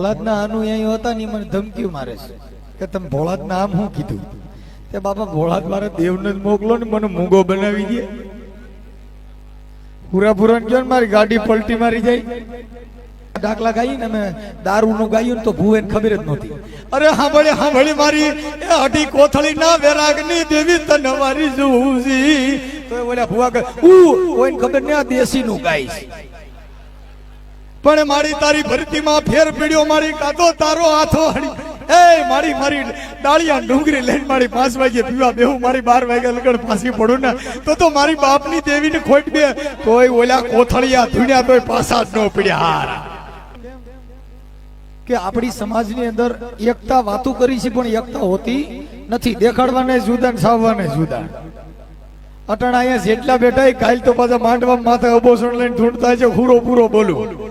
ભોળાદના અનુયાયી હતા ને મને ધમકી મારે છે. કે તમે ભોળાદના આમ શું કીધું? તે બાપા ભોળાદ મારા દેવને જ મોકલો ને, મને મૂંગો બનાવી દે. પૂરા પૂરા કયો ને, મારી ગાડી પલટી મારી જાય. ડાકલા ગાઈ ને અમે દારૂનું ગાયું ને તો ભૂવેને ખબર જ નહોતી. અરે સાંભળી સાંભળી મારી, એ અઢી કોથળી ના વેરાગની દેવી તને મારી જુઝી તો ઓલા ભૂવા કહે, ઉ કોઈને ખબર ને આ દેશીનું ગાય છે. પણ મારી તારી ભરતીમાં ફેર પીડ્યો, મારી કાતો તારો હાથો હડી એ મારી મારી ડાળિયા ડુંગરી લઈને મારી પાંચ વાગે પીવા બેહું, મારી બાર વાગે લગડ પાછી પડું ને, તો તો મારી બાપની દેવીને ખોટ બે. તોય ઓલા કોથળિયા ધૂણ્યા તોય પાછા જ ન પીડ્યા. હાર. કે આપણી સમાજની અંદર એકતા વાતો કરી છે, પણ એકતા હોતી નથી. દેખાડવાને જુદા ને સાવવાને જુદા. અટણ અહીંયા જેટલા બેઠા કાલ તો પાછા માંડવા માથે અબોસણ લઈને ઢૂંઢતા છે પૂરો પૂરો બોલું.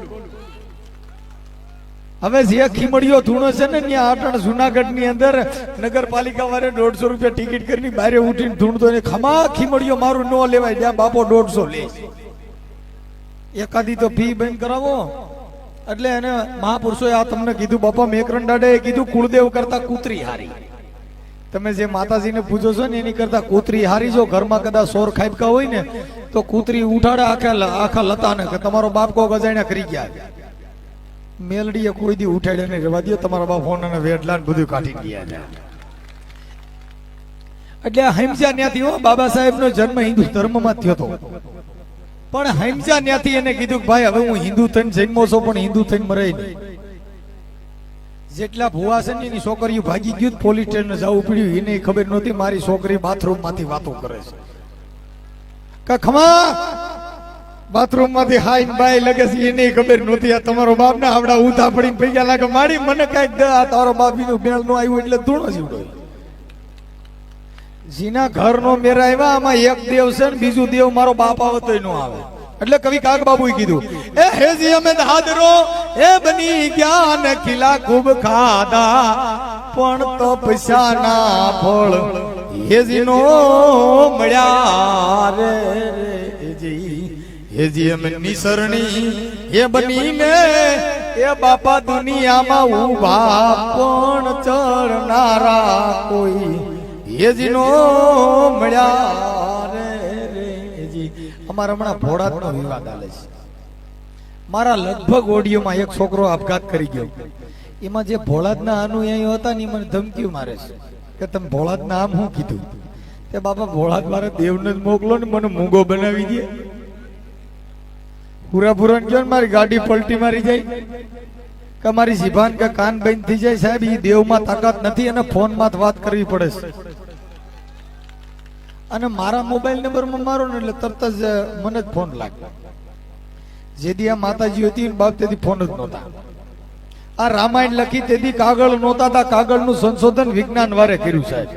હવે જે ખીમડીઓ ધૂણો છે ને ત્યાં આટણ જુનાગઢની અંદર નગરપાલિકા વાળે દોઢસો રૂપિયા ટિકિટ કરીને બહાર ઉઠીને ધૂણતો ને ખમા ખીમડીઓ મારું ન લેવાય, ત્યાં બાપો દોઢસો લે. એકાદી તો ફી બંધ કરાવો. એટલે એને મહાપુરુષોએ આ તમને કીધું, બાપા મેકરણ દાડે કીધું, કુળદેવ કરતા કૂતરી હારી. તમે જે માતાજીને પૂજો છો ને, એની કરતા કૂતરી હારી, જો ઘરમાં કદાચ સોર ખાઈપકા હોય ને, તો કૂતરી ઉઠાડે આખા આખા લતાને, કે તમારો બાપ કો ગજાણ્યા કરી ગયા. મેલડીએ કોઈ દી ઉઠાડે નહીં. રહેવા દો તમારા બા ફોન અને વેડલા બધું કાઢી ગયા છે. એટલે હિમજા ન્યાથી હો, બાબા સાહેબનો જન્મ હિન્દુ ધર્મમાં થયો હતો પણ હિમજા ન્યાથી એને કીધું કે ભાઈ, હવે હું હિન્દુ થઈને જન્મો છો, પણ હિન્દુ થઈને મરાય નહીં. જેટલા ભુવાસનની છોકરીઓ ભાગી ગયું પોલીસ સ્ટેશન જવું પડ્યું, એને ખબર નહોતી, મારી છોકરી બાથરૂમમાંથી વાતો કરે છે. કે ખમા બાથરૂમમાંથી હાઈન બાઈ લગે છે એને ખબર નહોતી. આ તમારો બાપ ને આવડા ઊંધા પડીને ગયા, લાગે મારી મને કંઈક દે, આ તારો બાપનું બેલ નો આવ્યું એટલે ધૂણો જીવડો જીના ઘર નો મેરા આવ્યા, આમાં એક દેવ છે ને બીજું દેવ મારો બાપ આવે તો નો આવે. એટલે કવિ કાગ બાબુએ કીધું, એ હેજી અમે દાદરો એ બની ગયા ને કિલા ખૂબ ખાધા, પણ તપસ્યા ના ફળ હેજી નો મળ્યા રે. હેજી હેજી અમે નિસરણી એ બની ને એ બાપા દુનિયામાં ઊભા પણ ચડનારા કોઈ. હેજીનો મળ્યા રે હેજી અમારા હમણાં ભોળાતનો વિવાદ આલે છે. મારા લગભગ ઓડિયોમાં એક છોકરો આપઘાત કરી ગયો. એમાં જે ભોળાતના અનુયાયી હતા ને મને ધમકી મારે છે. કે તમે ભોળાતના આમ શું કીધું? તે બાપા ભોળાત મારા દેવને જ મોકલો ને, મને મૂંગો બનાવી દે. પૂરા પૂરા ગયો મારી ગાડી પલટી મારી જાય. કે મારી જીભાન કે કાન બંધ થઈ જાય સાહેબ એ દેવમાં તાકાત નથી અને ફોનમાં વાત કરવી પડે છે. અને મારા મોબાઈલ નંબરમાં મારો ને એટલે તરત જ મને જ ફોન લાગે જેદી આ માતાજી હતી બાપ તેથી ફોન જ નહોતા. આ રામાયણ લખી તેથી કાગળ નહોતા કાગળનું સંશોધન વિજ્ઞાન વારે કર્યું સાહેબ.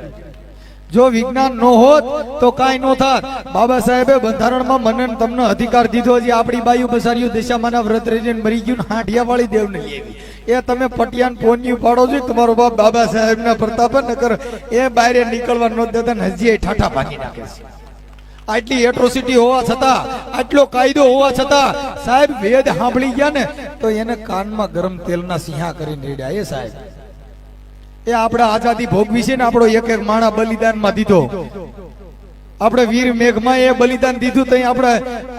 જો વિજ્ઞાન ન હોત, તો કાંઈ ન થાત. બાબા સાહેબે બંધારણમાં મને તમને અધિકાર દીધો છે. આપણી બાયુ બસારીઓ દિશામાંના વ્રત રહીને મરી ગયું ને હાંડિયા વાળી દેવને લેવી એ તમે પટિયાન પોન્યું પાડો છો તમારો બાપ બાબા સાહેબના પ્રતાપ નકર એ બહાર નીકળવા ન દેતા હજી એ ઠાઠા પાણી નાખે છે. આટલી એટ્રોસિટી હોવા છતાં, આટલો કાયદો હોવા છતાં, સાહેબ વેદ સાંભળી ગયા ને, તો એને કાનમાં ગરમ તેલના સિંહા કરીને રેડ્યા. એ સાહેબ એ આપણે આઝાદી ભોગવી છે ને આપણો એક એક માણા બલિદાનમાં દીધો. આપણે વીર મેઘમાં એ બલિદાન દીધું તો આપણે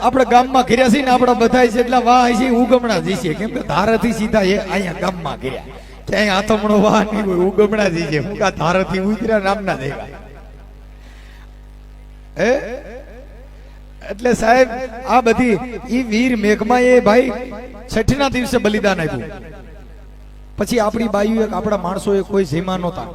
આપણે ગામમાં ઘેર્યા છે ને આપણા બધા જેટલા વાહ છે, ઉગમણા જ છે. કેમ કે ધારાથી સીધા એ અહીંયા ગામમાં ઘેર્યા. ક્યાંય આથમણો વાહ નહીં હોય, ઉગમણા જ છે. હું કા ધારાથી ઉતર્યા નામના દેવા હે? એટલે સાહેબ, આ બધી ઈ વીર મેઘમાં એ ભાઈ છઠ્ઠીના દિવસે બલિદાન આપ્યું. પછી આપણી બાયુ એક આપણા માણસોએ કોઈ ઝીમા નહોતા.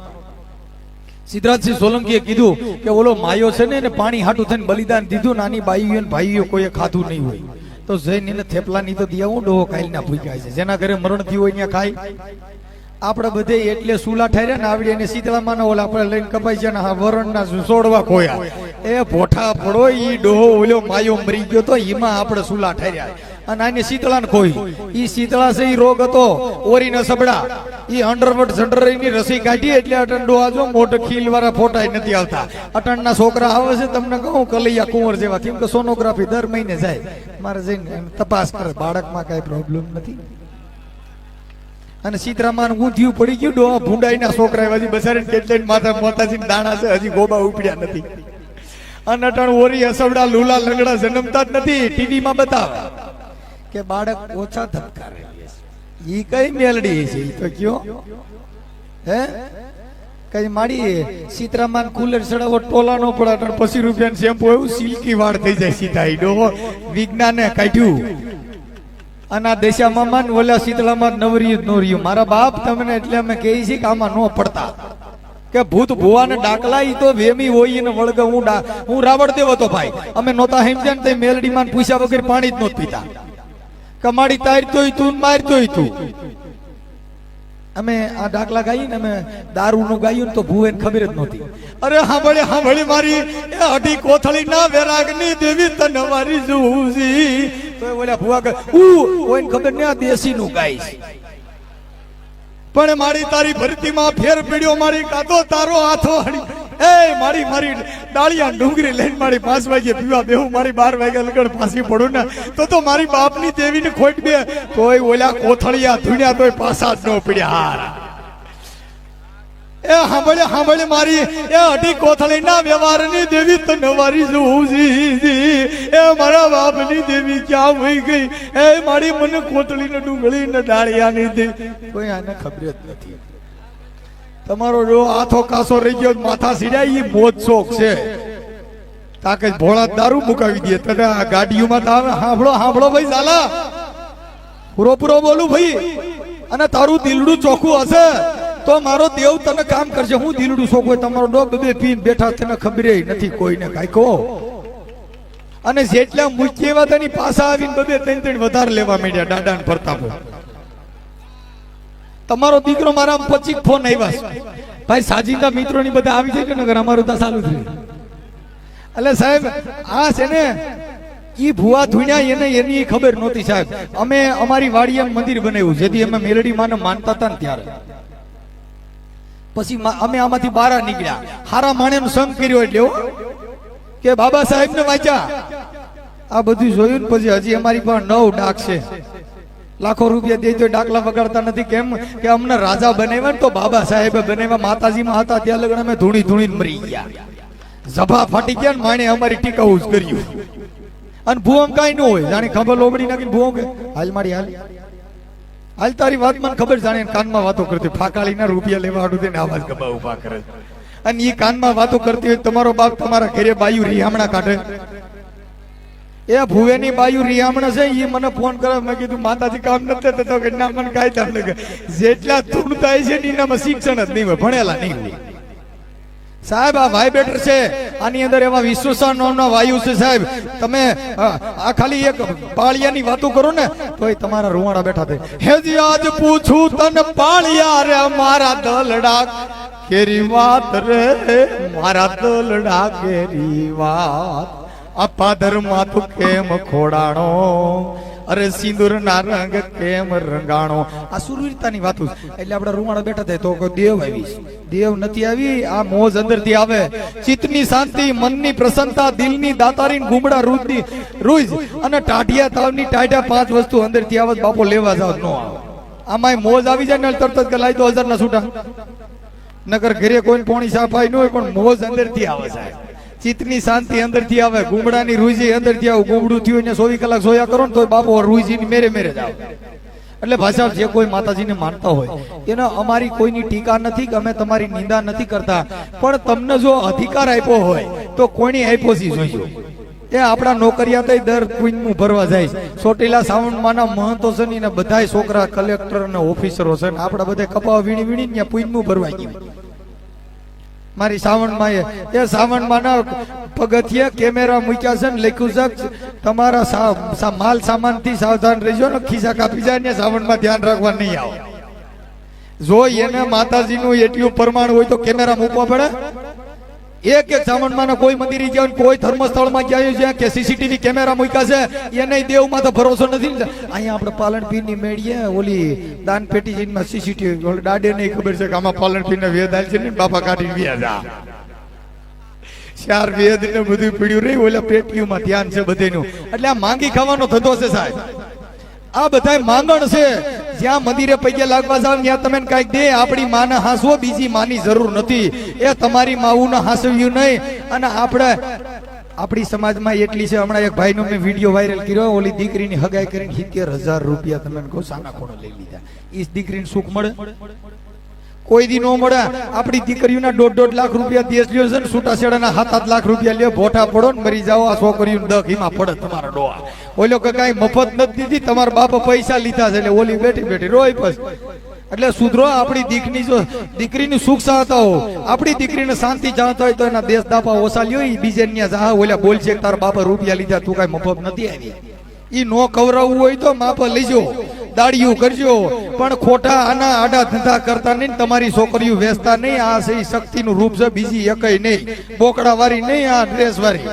સિદ્ધરાજસિંહ સોલંકીએ કીધું કે ઓલો માયો છે ને એને પાણી હાટું થઈને બલિદાન દીધું, નાની બાઈઓ ભાઈઓ કોઈએ ખાધું નહીં હોય. તો જઈને એને થેપલા ની તો દિયા હું ડોહો ખાઈ ના ભૂખ્યા છે. જેના ઘરે મરણ થયું હોય ત્યાં ખાય. આપણે બધે એટલે સુલા ઠાર્યા ને આવડી એને શીતળામાં ઓલા આપણે લઈને કપાઈ છે ને વરણના સોડવા ખોયા. એ ભોઠા પડો ઈ ડોહો ઓલો માયો મરી ગયો તો એમાં આપણે સુલા ઠાર્યા. અને આની શીતળા ખોઈ. ઈ શીતળા છે ઈ રોગ હતો. ઓરી ને સબડા. ઈ અંડરવટની રસી કાઢી એટલે અટંડો આજો મોટો ખીલ વાળા ફોટા નથી આવતા. અટણના છોકરા આવે છે, તમને કહું, કલૈયા કુંવર જેવા. કેમ કે સોનોગ્રાફી દર મહિને જાય. મારે જઈને તપાસ કરે. બાળકમાં કઈ પ્રોબ્લેમ નથી. અને સીતરામાન ઊંધિયું પડી ગયું, ડોહા ભૂંડાઈના છોકરા હજી બસારી કેટલાય માથા મોતાજી દાણા છે, હજી ગોબા ઉપડ્યા નથી. અને અટાણ ઓરી અસવડા લુલા લંગડા જન્મતા જ નથી. ટીવી માં બતાવે. કે બાળક ઓછા ધબકારે ઈ કઈ મેલડી છે? તો કયો. હે? કઈ માડી સીતરામાન કુલર ચડાવો, ટોલા નો પડે પછી રૂપિયા શેમ્પુ એવું સિલ્કી વાળ થઈ જાય સીધા ઈ. ડોહો, વિજ્ઞાને કાઢ્યું. અને આ દેશા મામા ને ઓલા શીતળામાં નવરી જ નો રહ્યું. મારા બાપ તમને એટલે અમે કહીએ છીએ કે આમાં નો પડતા. કે ભૂત ભુવાને ડાકલા ઈ તો વેમી હોય ને વળગ. હું હું રાવણ દેવો તો ભાઈ. અમે નોતા હેમજ્યા ને તે મેલડી માં પૂછ્યા વગર પાણી જ નોત પીતા. કમાડી તારતોય તું મારતોય તું અમે આ ડાકલા ગાઈ ને અમે દારૂ નું ગાયું તો ભૂવે ખબર જ નહોતી. અરે હાંભળે હાંભળે મારી, એ અઢી કોથળી ના વેરાગની દેવી તને મારી જુજી તો બોલ્યા ભૂવા કહે ઉ ખબર ને આ દેશી નું ગાઈ પણ મારી તારી ભરતીમાં ફેર પીડ્યો મારી કાતો તારો હાથો હળી એ મારી મારી ડાળિયા ડુંગરી લઈને મારી પાંચ વાગે પીવા બેહું, મારી બાર વાગે લગડ પાછી પડું ને, તો તો મારી બાપની દેવીને ખોટ બે. તોય ઓલા કોથળિયા ધુણ્યા તોય પાસા જ ન પડ્યા હાર. એ સાંભળે સાંભળે મારી, એ અઢી કોથળી ના વ્યવહારની દેવી તો નવારી જોજી એ મારા બાપની દેવી ક્યાં વહી ગઈ? એ મારી મને કોથળી ને ડુંગળી ને ડાળિયાની દેવી કોઈ આને ખબર જ નથી. તમારો જો હાથો કાસો રહી ગયો માથા સીડાય એ મોજ શોખ છે. તાકે ભોળા દારૂ મુકાવી દે. તને આ ગાડીઓમાં તો આવે, હાંભળો હાંભળો ભાઈ, ઝાલા. પૂરો પૂરો બોલું ભાઈ. અને તારું દિલડું ચોખ્ખું હશે, તો મારો દેવ તને કામ કરશે. હું દિલડું ચોખ્ખું હોય, તમારો ડોગ બે પીને બેઠા તને ખબર નથી કોઈને કાંઈ કહો અને જેટલા મૂકી એવા તેની પાસા આવીને બધે ત્રણ ત્રણ વધારે લેવા માંડ્યા દાદા ને પ્રતાપો તમારો દીકરો મારા પચીક ફોન આવ્યા ભાઈ ભાઈ મિત્રો ની બધા આવી જાય કે અમારું તો ચાલુ થયું એટલે સાહેબ, આ છે ને, ઈ ભુવા ધુણ્યા એને એની ખબર નહોતી સાહેબ. અમે અમારી વાડીએ મંદિર બનાવ્યું, જેથી અમે મેલડી માને માનતા હતા ને ત્યારે. પછી અમે આમાંથી બહાર નીકળ્યા. હારા માણેનો સંગ કર્યો એટલે કે બાબા સાહેબ ને વાંચ્યા. આ બધું જોયું ને પછી હજી અમારી પણ નવ ડાક છે. લાખો રૂપિયા દે તો ડાકલા વગાડતા નથી. કેમ કે અમને રાજા બનાવ્યા ને તો બાબા સાહેબે બનાવ્યા. માતાજીમાં હતા ત્યાં લગન અમે ધૂણી ધૂણી મરી ગયા. ઝભા ફાટી ગયા ને માણે અમારી ટીકાઉ જ કર્યું. અને ભૂવમ કાંઈ ન હોય. જાણે ખબર લોબડી નાખીને ભૂવમ હાલ મારી, હાલ. હાલ તારી વાત મને ખબર જાણે કાનમાં વાતો કરતી ફાકાળીના રૂપિયા લેવા આડું તેને આવાજ ગબા ઊભા કરે. અને એ કાનમાં વાતો કરતી હોય તમારો બાપ તમારા ઘરે બાયું રીહામણા કાઢે. એ ભુવેની બાયુ રિયામણ છે એ મને ફોન કરે, મેં કીધું, માતાજી, કામ નથી થતો. કે, ના, મને કાંઈ તમને કે જેટલા ધૂણ થાય છે એનામાં શિક્ષણ જ નહીં હોય, ભણેલા નહીં હોય. સાહેબ, આ વાઇબ્રેટર છે, આની અંદર એવા વિશ્વસન નામનો વાયુ છે, સાહેબ. તમે આ ખાલી એક પાળિયાની વાતો કરો ને, તોય તમારા રૂવાડા બેઠા થાય. હેજી આજ પૂછું તન પાળિયા રે, મારા દલડા કેરી વાત રે, મારા દલડા કેરી વાત આ પાદરમાં તું કેમ ખોડાણો? અરે સિંદૂર ના રંગ કેમ રંગાણો? આ સુરવીરતાની વાતો એટલે આપણે રૂવાડા બેઠા થાય તો કોઈ દેવ આવી દેવ નથી આવી, આ મોજ અંદરથી આવે. ચિત્તની શાંતિ, મનની પ્રસન્નતા, દિલની દાતારી ગુમડા રૂજની રૂજ અને ટાઢિયા તાવની ટાઢિયા પાંચ વસ્તુ અંદરથી આવે બાપો લેવા જાવ નો આવે. આમાં મોજ આવી જાય ને તરત જ લાવી દો હજાર ના છૂટા. નગર ઘરે કોઈ પોણી સાફાઈ ન હોય પણ મોજ અંદરથી આવે સાહેબ. ચિત્તની શાંતિ અંદરથી આવે, ગુમડાની રૂજી અંદરથી આવે, ગુમડું થયું ને ચોવીસ કલાક સોયા કરો ને તો બાપો રૂજીની મેરે મેરે જ એટલે ભાષા જે કોઈ માતાજીને માનતા હોય, એને અમારી કોઈની ટીકા નથી કે અમે તમારી નિંદા નથી કરતા. પણ તમને જો અધિકાર આપ્યો હોય, તો કોઈની આપ્યો છે જોઈજો એ આપણા નોકરિયાત દર પુણ્યનું ભરવા જાય ચોટીલા સાઉન્ડમાંના મહંતો છે ને બધા છોકરા કલેક્ટર અને ઓફિસરો છે ને આપણા બધા કપા વીણી વીણી ત્યાં પુણ્યનું ભરવા ગયું. મારી સાવણમાં એ એ સાવણ ના પગથિયે કેમેરા મૂક્યા છે ને લખ્યું છે તમારા સા- માલ સામાનથી સાવધાન રહેજો ને ખિસ્સા કાપી જાય ને સાવણમાં ધ્યાન રાખવા નહીં આવો. જો એને માતાજીનું એટલું પ્રમાણ હોય તો કેમેરા મૂકવા પડે? એક એક સાવણમાં કોઈ મંદિરે ગયા કોઈ ધર્મસ્થળમાં ગયા છે કે સીસીટીવી કેમેરા મૂક્યા છે, એને દેવમાં તો ભરોસો નથી ને. અહીંયા આપણે પાલનપીરની મેળીએ, ઓલી દાન પેટી જઈને સીસીટીવી દાડે નહીં ખબર છે કે આમાં પાલનપીરને વેદ આલ છે ને, બાપા કાઢી ગયા જા. ચાર વેદ ને બધું પીડ્યું રહી ઓલા પેટીઓમાં ધ્યાન છે બધેનું. એટલે આ માંગી ખાવાનો થતો છે સાહેબ. આ બધાય માંગણ છે. જ્યાં મંદિરે પૈકે લાગવા જાવ, ત્યાં તમે કાંઈક દે, આપણી માને હાંસવો, બીજી માની જરૂર નથી. એ તમારી માવું હાંસવ્યું નહીં. અને આપણે, આપણી સમાજમાં એટલી છે, હમણાં એક ભાઈનો મેં વીડિયો વાયરલ કર્યો, ઓલી દીકરીની હગાઈ કરીને સિત્તેર હજાર રૂપિયા તમે કહો સાના ખોણો લઈ લીધા. એ દીકરીને સુખ મળે? કોઈ દી નો મળે. આપણી દીકરીઓના દોઢ દોઢ લાખ રૂપિયા દેશ લ્યો છે ને છૂટાછેડાના સાત આઠ લાખ રૂપિયા લ્યો, ભોઠા પડો ને મરી જાઓ, આ છોકરીઓ દખ એમાં પડે તમારા ડોહા. ઓલો કે કાંઈ મફત નથી દીધી, તમારા બાપા પૈસા લીધા છે એટલે ઓલી બેઠી બેઠી રોય પછી એટલે સુધરો, આપણી દીકરી જો દીકરીની સુખ ચાહતા હો. આપણી દીકરીને શાંતિ ચાહતા હોય તો એના દેશ દાપા ઓછા લ્યો એ બીજે ન્યા જા. ઓલા બોલ છે કે તારા બાપા રૂપિયા લીધા, તું કાંઈ મફત નથી આવી એ નો કવરાવવું હોય તો માપા લેજો. દાડિયું કરજો. પણ ખોટા આના આડા ધંધા કરતા નહીં, તમારી છોકરીઓ વેચતા નહીં. આ છે શક્તિનું રૂપ છે, બીજી એકય નહીં. બોકડા વાળી નહીં, આ ડ્રેસ વાળી